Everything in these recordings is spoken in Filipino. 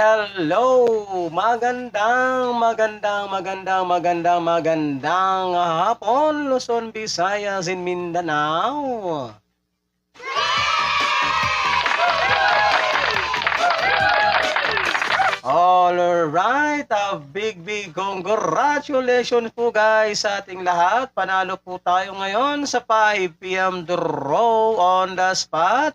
hello! Magandang, magandang, magandang, magandang, magandang hapon, Luzon, Visayas, and Mindanao. All right, a big big congratulations po guys sa ating lahat. Panalo po tayo ngayon sa 5 p.m. draw on the spot.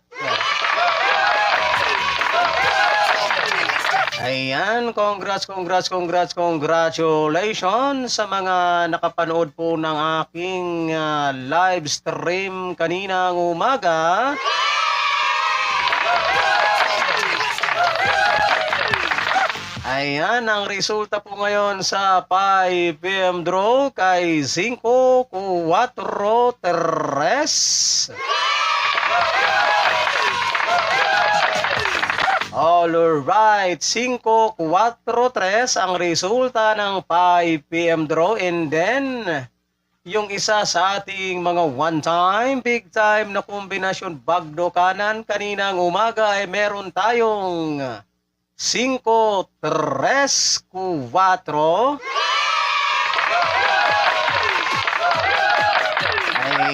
Ayan, congrats, congrats, congrats, congratulations sa mga nakapanood po ng aking ah, live stream kaninang umaga. Ayan, ang resulta po ngayon sa 5 PM draw kay 5, 4, 3. Alright, 5, 4, 3 ang resulta ng 5 PM draw. And then yung isa sa ating mga one time, big time na kombinasyon bagdo kanan. Kaninang umaga ay meron tayong 5,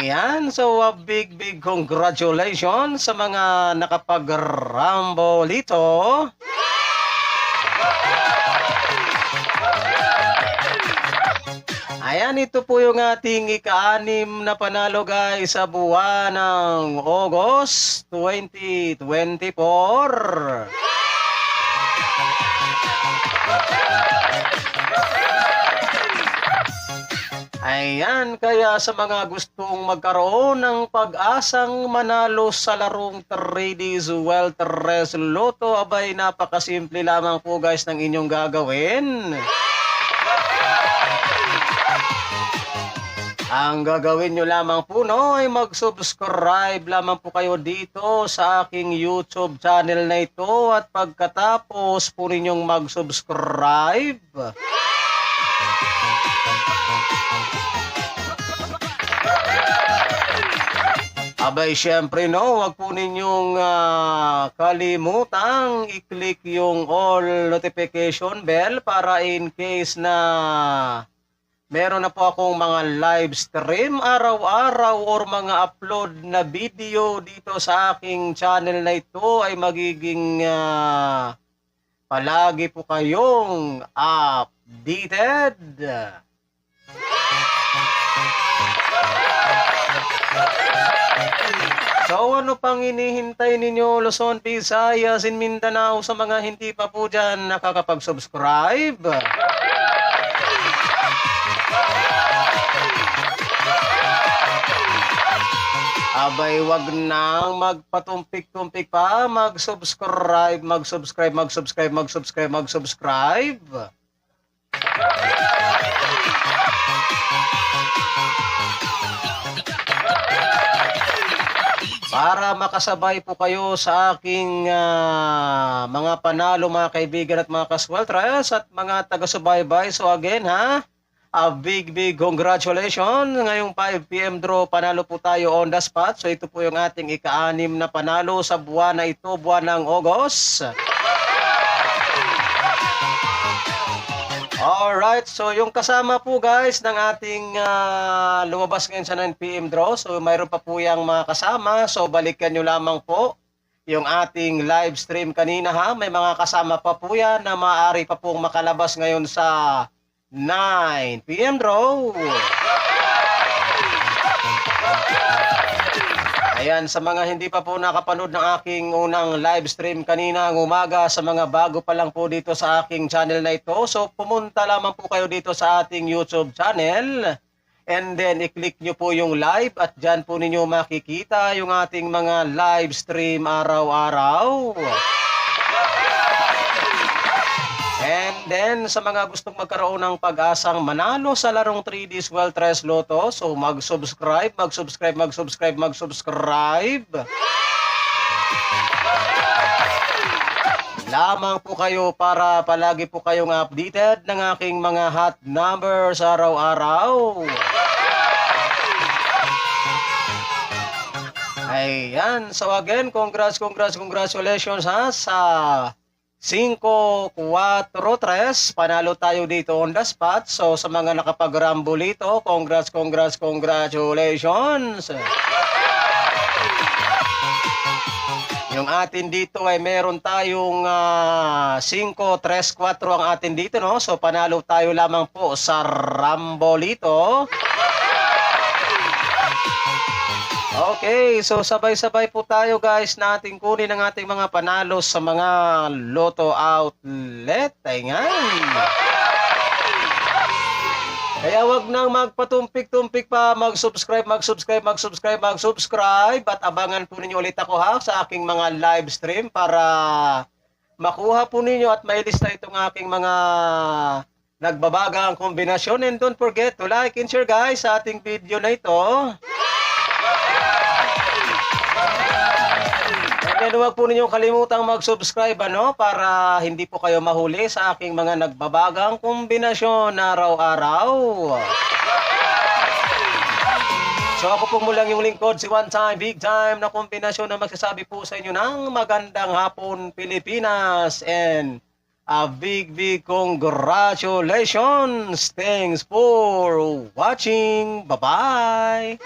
Ayan, so a big big congratulations sa mga nakapag-rumble dito. Ayan, ito po yung ating ika-anim na panalo guys sa buwan ng August 2024. Ayan, kaya sa mga gustong magkaroon ng pag-asang manalo sa larong Tradies Wealth Res Lotto, abay napakasimple lamang po guys ng inyong gagawin. Ang gagawin nyo lamang po no ay mag-subscribe lamang po kayo dito sa aking YouTube channel na ito at pagkatapos po ninyong mag-subscribe, Abay, syempre no, wag po ninyong ah, kalimutang i-click yung all notification bell para in case na meron na po akong mga live stream araw-araw or mga upload na video dito sa aking channel na ito ay magiging ah, palagi po kayong updated. So ano pang inihintay ninyo Luzon, Visayas, in Mindanao sa mga hindi pa po dyan nakakapag-subscribe? Abay, wag nang magpatumpik-tumpik pa, mag-subscribe, mag-subscribe, mag-subscribe, mag-subscribe, mag-subscribe. Para makasabay po kayo sa aking ah, mga panalo mga kaibigan at mga kasweltras at mga taga-subaybay. So again ha, a big big congratulations. Ngayong 5 PM draw panalo po tayo on the spot. So ito po yung ating ika-anim na panalo sa buwan na ito, buwan ng August. Alright, so yung kasama po guys ng ating ah, lumabas ngayon sa 9pm draw. So mayroon pa po yung mga kasama. So balikan nyo lamang po yung ating live stream kanina ha. May mga kasama pa po yan na maaari pa pong makalabas ngayon sa 9pm draw. Ayan, sa mga hindi pa po nakapanood ng aking unang live stream kanina ng umaga, sa mga bago pa lang po dito sa aking channel na ito, so pumunta lamang po kayo dito sa ating YouTube channel. And then, i-click nyo po yung live at dyan po ninyo makikita yung ating mga live stream araw-araw. And then, sa mga gustong magkaroon ng pag-asang manalo sa larong 3D Swell 3 Lotto, so mag-subscribe, mag-subscribe, mag-subscribe, mag-subscribe. Lamang po kayo para palagi po kayong updated ng aking mga hot numbers araw-araw. Ayan. So again, congrats, congrats, congratulations ha sa 5-4-3. Panalo tayo dito on the spot. So sa mga nakapag-rumble dito, congrats, congrats, congratulations. Yung atin dito ay meron tayong ah, 5-3-4 ang atin dito, no? So panalo tayo lamang po sa rumble dito. Okay, so sabay-sabay po tayo guys nating kunin ang ating mga panalo sa mga Lotto outlet. Ayan. Kaya wag nang magpatumpik-tumpik pa, mag-subscribe, mag-subscribe, mag-subscribe, mag-subscribe at abangan po ninyo ulit ako ha sa aking mga live stream para makuha po ninyo at mailista itong aking mga nagbabagang kombinasyon and don't forget to like and share guys sa ating video na ito. And then huwag po ninyong kalimutang mag-subscribe ano, para hindi po kayo mahuli sa aking mga nagbabagang kombinasyon araw-araw. So ako po mulang yung lingkod si One Time, Big Time na kombinasyon na magsasabi po sa inyo ng magandang hapon Pilipinas and a big big congratulations. Thanks for watching. Bye-bye.